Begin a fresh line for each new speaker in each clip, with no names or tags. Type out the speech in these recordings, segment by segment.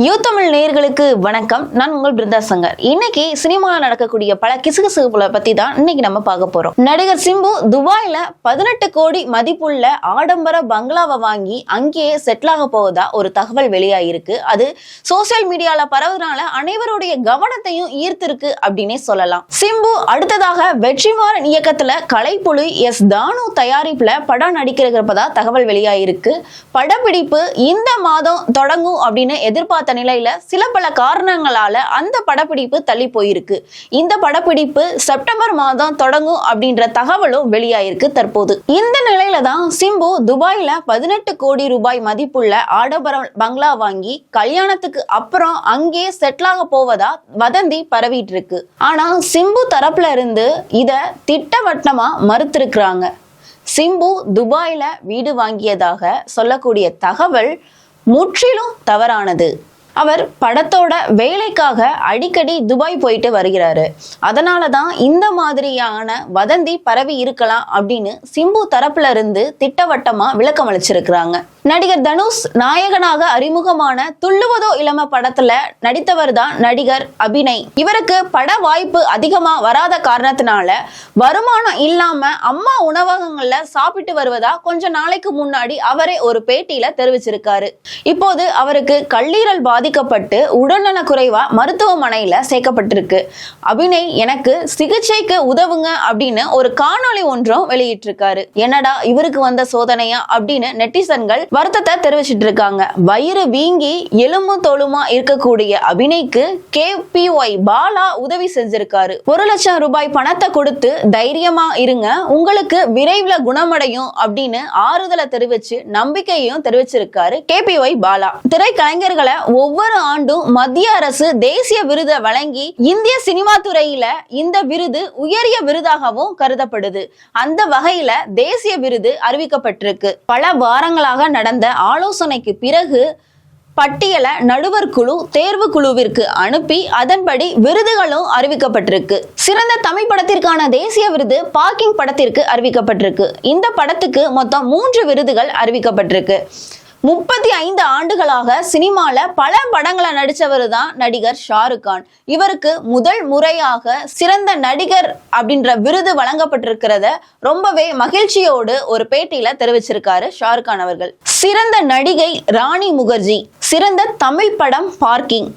You Tamil நேயர்களுக்கு வணக்கம். நான் உங்கள் பிருந்தா சங்கர். இன்னைக்கு சினிமாவில் நடக்கக்கூடிய பல கிசுகிசுகளை பத்தி தான் இன்னைக்கு நம்ம பார்க்க போறோம். நடிகர் சிம்பு துபாயில பதினெட்டு கோடி மதிப்புள்ள ஆடம்பர பங்களாவை வாங்கி அங்கேயே செட்டில் ஆக போவதா ஒரு தகவல் வெளியாயிருக்கு. அது சோசியல் மீடியால பரவுறதுனால அனைவருடைய கவனத்தையும் ஈர்த்திருக்கு அப்படின்னே சொல்லலாம். சிம்பு அடுத்ததாக வெற்றிமாறன் இயக்கத்துல கலைப்புலி எஸ் தானு தயாரிப்புல படம் நடிக்கிறப்பதா தகவல் வெளியாயிருக்கு. படப்பிடிப்பு இந்த மாதம் தொடங்கும் அப்படின்னு எதிர்பார்த்து நிலையில சில பல காரணங்களால அந்த படப்பிடிப்பு தள்ளி போயிருக்கு. இந்த படப்பிடிப்பு செப்டம்பர் மாதம் தொடங்கும் அப்படின்ற தகவலும் வெளியாயிருக்கு தற்போது. இந்த நிலையில தான் சிம்பு துபாயில பதினெட்டு கோடி ரூபாய் மதிப்புள்ள ஆடம்பரம் பங்களா வாங்கி கல்யாணத்துக்கு அப்புறம் அங்கே செட்டில் ஆக போவதா வதந்தி பரவிட்டு இருக்கு ஆனா சிம்பு தரப்புல இருந்து இத திட்டவட்டமா மறுத்திருக்கிறாங்க. சிம்பு துபாயில வீடு வாங்கியதாக சொல்லக்கூடிய தகவல் முற்றிலும் தவறானது. அவர் படத்தோட வேலைக்காக அடிக்கடி துபாய் போயிட்டு வருகிறாரு. அதனால தான் இந்த மாதிரியான வதந்தி பரவி இருக்கலாம் அப்படின்னு சிம்பு தரப்புல இருந்து திட்டவட்டமா விளக்கம் அளிச்சிருக்கிறாங்க. நடிகர் தனுஷ் நாயகனாக அறிமுகமான துள்ளுவதோ இளம படத்துல நடித்தவர் தான் நடிகர் அபிநய். இவருக்கு பட வாய்ப்பு அதிகமா வராத காரணத்தினால வருமானம் இல்லாம அம்மா உணவகங்கள்ல சாப்பிட்டு வருவதா கொஞ்ச நாளைக்கு முன்னாடி அவரே ஒரு பேட்டியில தெரிவிச்சிருக்காரு. இப்போது அவருக்கு கல்லீரல் பாதிக்கப்பட்டு உடல்நல குறைவா மருத்துவமனையில சேர்க்கப்பட்டிருக்கு. அபிநய் எனக்கு சிகிச்சைக்கு உதவுங்க அப்படின்னு ஒரு காணொளி ஒன்றும் வெளியிட்டிருக்காரு. என்னடா இவருக்கு வந்த சோதனையா அப்படின்னு நெட்டிசன்கள் வருத்தத்தை தெரிவிச்சிட்டு இருக்காங்க. வயிறு வீங்கி எலும்பு தோலுமா இருக்கக்கூடிய அபிநய்க்கு கே பி ஒய் பாலா உதவி செஞ்சிருக்காரு. ஒரு லட்சம் ரூபாய் பணத்தை கொடுத்து தைரியமா இருங்க. உங்களுக்கு விரைவில் குணமடையும் அப்படின்னு ஆறுதலை தெரிவிச்சு நம்பிக்கையும் தெரிவிச்சிருக்காரு கே பி ஒய் பாலா. திரைக்கலைஞர்களை ஒவ்வொரு ஆண்டும் மத்திய அரசு தேசிய விருதை வழங்கி இந்திய சினிமா துறையில இந்த விருது உயரிய விருதாகவும் கருதப்படுது. அந்த வகையில தேசிய விருது அறிவிக்கப்பட்டிருக்கு. பல வாரங்களாக நடந்த ஆலோசனைக்கு பிறகு பட்டியலை நடுவர் குழு தேர்வு குழுவிற்கு அனுப்பி அதன்படி விருதுகளும் அறிவிக்கப்பட்டிருக்கு. சிறந்த தமிழ் படத்திற்கான தேசிய விருது பார்க்கிங் படத்திற்கு அறிவிக்கப்பட்டிருக்கு. இந்த படத்துக்கு மொத்தம் மூன்று விருதுகள் அறிவிக்கப்பட்டிருக்கு. முப்பத்தி ஐந்து ஆண்டுகளாக சினிமால பல படங்களை நடிச்சவர் தான் நடிகர் ஷாருக் கான். இவருக்கு முதல் முறையாக சிறந்த நடிகர் அப்படின்ற விருது வழங்கப்பட்டிருக்கிறத ரொம்பவே மகிழ்ச்சியோடு ஒரு பேட்டியில தெரிவிச்சிருக்காரு ஷாருக் கான் அவர்கள். சிறந்த நடிகை ராணி முகர்ஜி சிறந்த தமிழ் படம் பார்க்கிங்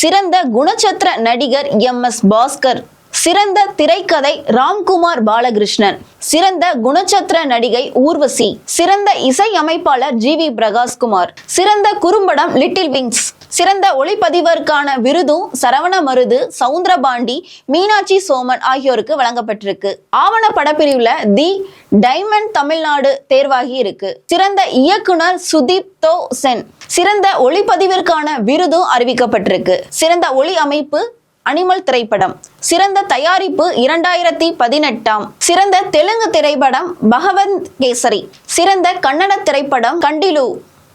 சிறந்த குணச்சத்திர நடிகர் எம் எஸ் பாஸ்கர் சிறந்த திரைக்கதை ராம்குமார் பாலகிருஷ்ணன். சிறந்த குணச்சத்திர நடிகை ஊர்வசி. சிறந்த இசை அமைப்பாளர் ஜி வி பிரகாஷ்குமார். சிறந்த குறும்படம் லிட்டில் விங்ஸ். சிறந்த ஒளிப்பதிவருக்கான விருதும் சரவண மருது சவுந்தரபாண்டி மீனாட்சி சோமன் ஆகியோருக்கு வழங்கப்பட்டிருக்கு. ஆவண படப்பிரிவுல தி டைமண்ட் தமிழ்நாடு தேர்வாகி இருக்கு. சிறந்த இயக்குனர் சுதீப் தோ சென் சிறந்த ஒளிப்பதிவிற்கான விருதும் அறிவிக்கப்பட்டிருக்கு. சிறந்த ஒளி அமைப்பு அனிமல் திரைப்படம். சிறந்த தயாரிப்பு இரண்டாயிரத்தி பதினெட்டாம். சிறந்த தெலுங்கு திரைப்படம் பகவந்த் கேசரி. சிறந்த கன்னட திரைப்படம் கண்டிலு.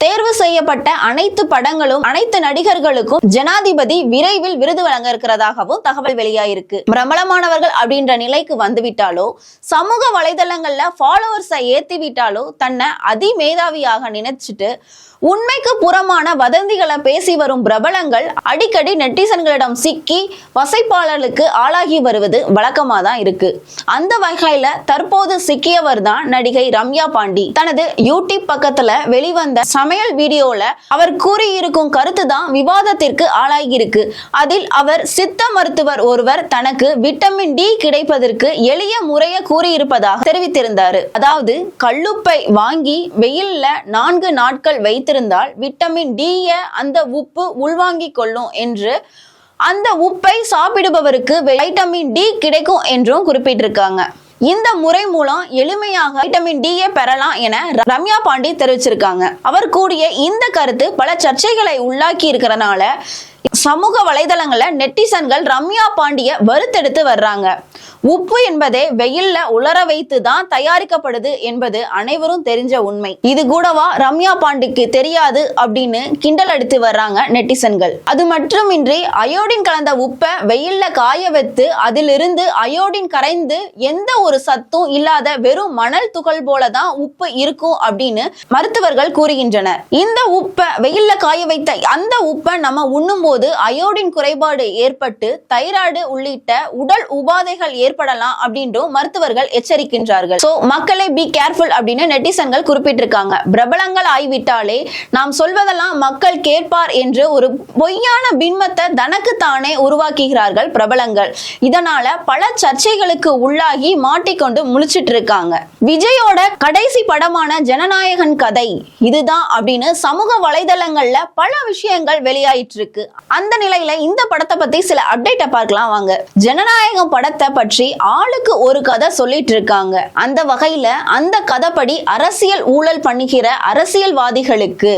தேர்வு செய்யப்பட்ட அனைத்து படங்களும் அனைத்து நடிகர்களுக்கும் ஜனாதிபதி விரைவில் விருது வழங்க இருக்கிறதாகவும் தகவல் வெளியாயிருக்கு. பிரபலமானவர்கள் அப்படின்ற நிலைக்கு வந்துவிட்டாலோ சமூக வலைதளங்கள்ல ஃபாலோவர்ஸை ஏத்தி விட்டாலோ தன்னை அதிமேதாவியாக நினைச்சிட்டு உண்மைக்கு புறமான வதந்திகளை பேசி வரும் பிரபலங்கள் அடிக்கடி நெட்டிசன்களிடம் சிக்கி வசைப்பாளர்களுக்கு ஆளாகி வருவது வழக்கமாக தான் இருக்கு. அந்த வகையில தற்போது சிக்கியவர் தான் நடிகை ரம்யா பாண்டி. தனது யூடியூப் பக்கத்துல வெளிவந்த சமையல் வீடியோல அவர் கூறியிருக்கும் கருத்து தான் விவாதத்திற்கு ஆளாகியிருக்கு. அதில் அவர் சித்த மருத்துவர் ஒருவர் தனக்கு விட்டமின் டி கிடைப்பதற்கு எளிய முறையை கூறியிருப்பதாக தெரிவித்திருந்தார். அதாவது கல்லுப்பை வாங்கி வெயில்ல நான்கு நாட்கள் வைத்திருந்தால் விட்டமின் டிய அந்த உப்பு உள்வாங்கிக் கொள்ளும் என்று அந்த உப்பை சாப்பிடுபவருக்கு வைட்டமின் டி கிடைக்கும் என்றும் குறிப்பிட்டிருக்காங்க. இந்த முறை மூலம் எளிமையாக வைட்டமின் டியை பெறலாம் என ரம்யா பாண்டி தெரிவிச்சிருக்காங்க. அவர் கூடிய இந்த கருத்து பல சர்ச்சைகளை உள்ளாக்கி இருக்கிறனால சமூக வலைதளங்களில் நெட்டிசன்கள் ரம்யா பாண்டிய வறுத்தெடுத்து வர்றாங்க. உப்பு என்பதே வெயில்ல உலர வைத்து தான் தயாரிக்கப்படுது என்பது அனைவரும் தெரிஞ்ச உண்மை. இது கூடவா ரம்யா பாண்டிக்கு தெரியாது அப்படின்னு கிண்டல் அடித்து வர்றாங்க நெட்டிசன்கள். அது மட்டுமின்றி அயோடின் கலந்த உப்பை வெயில்ல காய வைத்து அதிலிருந்து அயோடின் கரைந்து எந்த ஒரு சத்தும் இல்லாத வெறும் மணல் துகள் போல தான் உப்பு இருக்கும் அப்படின்னு மருத்துவர்கள் கூறுகின்றனர். இந்த உப்பை வெயில்ல காய வைத்த அந்த உப்பை நம்ம உண்ணும் போது அயோடின் குறைபாடு ஏற்பட்டு தைராய்டு உள்ளிட்ட உடல் உபாதைகள் ஏற்படலாம் அப்படின்றும் மருத்துவர்கள் எச்சரிக்கின்றார்கள். சோ மக்களை பி கேர்ஃபுல் அப்படின்னு நெட்டிசன்கள் குறிப்பிட்டிருக்காங்க. பிரபலங்கள் ஆய்விட்டாலே நாம் சொல்வதெல்லாம் மக்கள் கேட்பார் என்று ஒரு பொய்யான பின்பத்தை தனக்கு தானே உருவாக்குகிறார்கள் பிரபலங்கள். இதனால பல சர்ச்சைகளுக்கு உள்ளாகி மாட்டிக்கொண்டு முழிச்சிட்டு இருக்காங்க விஜயோட கடைசி படமான ஜனநாயகன் கதை இதுதான் அப்படின்னு சமூக வலைதளங்கள்ல பல விஷயங்கள் வெளியாயிட்டு இருக்கு அந்த நிலையில இந்த படத்தை பத்தி சில அப்டேட்டை பார்க்கலாம் வாங்க. ஜனநாயகம் படத்தை பற்றி ஆளுக்கு ஒரு கதை சொல்லிட்டு இருக்காங்க. அந்த வகையில அந்த கதைப்படி அரசியல் ஊழல் பண்ணுகிற அரசியல்வாதிகளுக்கு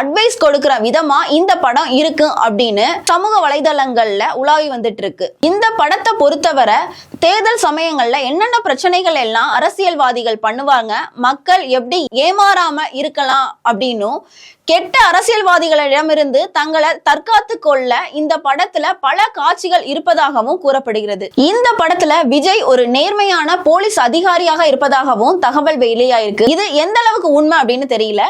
அட்வைஸ் கொடுக்கிற விதமா இந்த படம் இருக்கு அப்படின்னு சமூக வலைதளங்கள்ல உலாவி வந்துட்டு இருக்கு. இந்த படத்தை பொறுத்தவரை தேர்தல் சமயங்கள்ல என்னென்ன பிரச்சனைகள் எல்லாம் அரசியல்வாதிகள் பண்ணுவாங்க மக்கள் எப்படி ஏமாறாம இருக்கலாம் அப்படின்னும் கெட்ட அரசியல்வாதிகளிடமிருந்து தங்களை தற்காத்து கொள்ள இந்த படத்துல பல காட்சிகள் இருப்பதாகவும் கூறப்படுகிறது. இந்த படத்துல விஜய் ஒரு நேர்மையான போலீஸ் அதிகாரியாக இருப்பதாகவும் தகவல் வெளியாயிருக்கு. இது எந்த அளவுக்கு உண்மை அப்படின்னு தெரியல.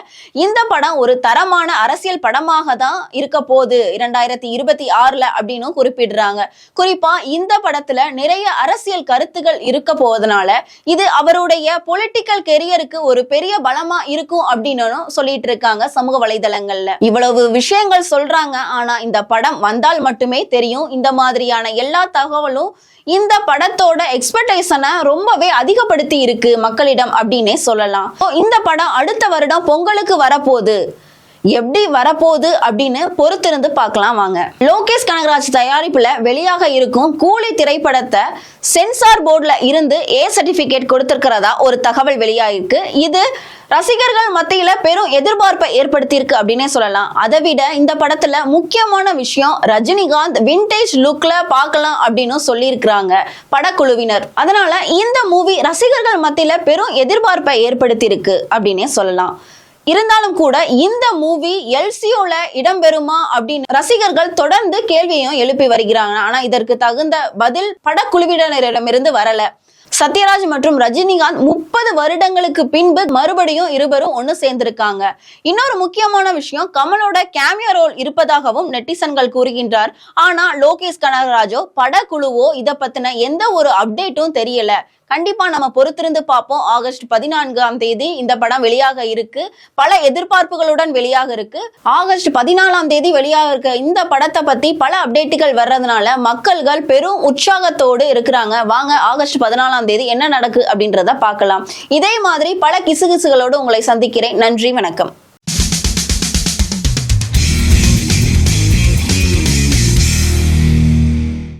இந்த படம் ஒரு தரமான அரசியல் படமாக தான் இருக்க போகுது. இரண்டாயிரத்தி இருபத்தி ஆறுல அப்படின்னு குறிப்பிடுறாங்க. குறிப்பா இந்த படத்துல நிறைய அரசியல் கருத்துகள் இருக்க போவதனால இது அவருடைய பொலிட்டிக்கல் கெரியருக்கு ஒரு பெரிய பலமா இருக்கும் அப்படின்னு சொல்லிட்டு இருக்காங்க சமூக வலைதளங்கள்ல. இவ்வளவு விஷயங்கள் சொல்றாங்க. ஆனா இந்த படம் வந்தால் மட்டுமே தெரியும். இந்த மாதிரியான எல்லா தகவலும் இந்த படத்தோட எக்ஸ்பெக்டேஷனை ரொம்பவே அதிகப்படுத்தி இருக்கு மக்களிடம் அப்படின்னே சொல்லலாம். இந்த படம் அடுத்த வருடம் பொங்கலுக்கு வரப்போகுது. எப்படி வரப்போகுது அப்படின்னு பொறுத்திருந்து பார்க்கலாம் வாங்க. லோகேஷ் கனகராஜ் தயாரிப்புல வெளியாக இருக்கும் கூலி திரைப்படத்தை சென்சார் போர்டில் இருந்து ஏ சர்டிபிகேட் கொடுத்திருக்கிறதா ஒரு தகவல் வெளியாயிருக்கு. இது ரசிகர்கள் மத்தியில பெரும் எதிர்பார்ப்பை ஏற்படுத்தியிருக்கு அப்படின்னே சொல்லலாம். அதை விட இந்த படத்துல முக்கியமான விஷயம் ரஜினிகாந்த் விண்டேஜ் லுக்ல பார்க்கலாம் அப்படின்னு சொல்லியிருக்கிறாங்க படக்குழுவினர். அதனால இந்த மூவி ரசிகர்கள் மத்தியில பெரும் எதிர்பார்ப்பை ஏற்படுத்தியிருக்கு அப்படின்னே சொல்லலாம். இருந்தாலும் கூட இந்த மூவி எல்சியோல இடம்பெறுமா அப்படின்னு ரசிகர்கள் தொடர்ந்து கேள்வியும் எழுப்பி வருகிறாங்க. ஆனா இதற்கு தகுந்த பதில் படக்குழுவினரிடமிருந்து வரல. சத்யராஜ் மற்றும் ரஜினிகாந்த் முப்பது வருடங்களுக்கு பின்பு மறுபடியும் இருவரும் ஒன்று சேர்ந்திருக்காங்க. இன்னொரு முக்கியமான விஷயம் கமலோட கேமியோ ரோல் இருப்பதாகவும் நெட்டிசன்கள் கூறுகின்றார். ஆனா லோகேஷ் கனகராஜோ படக்குழுவோ இதை பத்தின எந்த ஒரு அப்டேட்டும் தெரியல. கண்டிப்பா நம்ம பொறுத்திருந்து பார்ப்போம். ஆகஸ்ட் பதினான்காம் தேதி இந்த படம் வெளியாக இருக்கு. பல எதிர்பார்ப்புகளுடன் வெளியாக இருக்கு. ஆகஸ்ட் பதினாலாம் தேதி வெளியாக இருக்க இந்த படத்தை பத்தி பல அப்டேட்டுகள் வர்றதுனால மக்கள்கள் பெரும் உற்சாகத்தோடு இருக்கிறாங்க. வாங்க ஆகஸ்ட் பதினாலாம் பதினாலாம் தேதி என்ன நடக்கு அப்படின்றத பார்க்கலாம். இதே மாதிரி பல கிசுகிசுகளோடு உங்களை சந்திக்கிறேன். நன்றி வணக்கம்.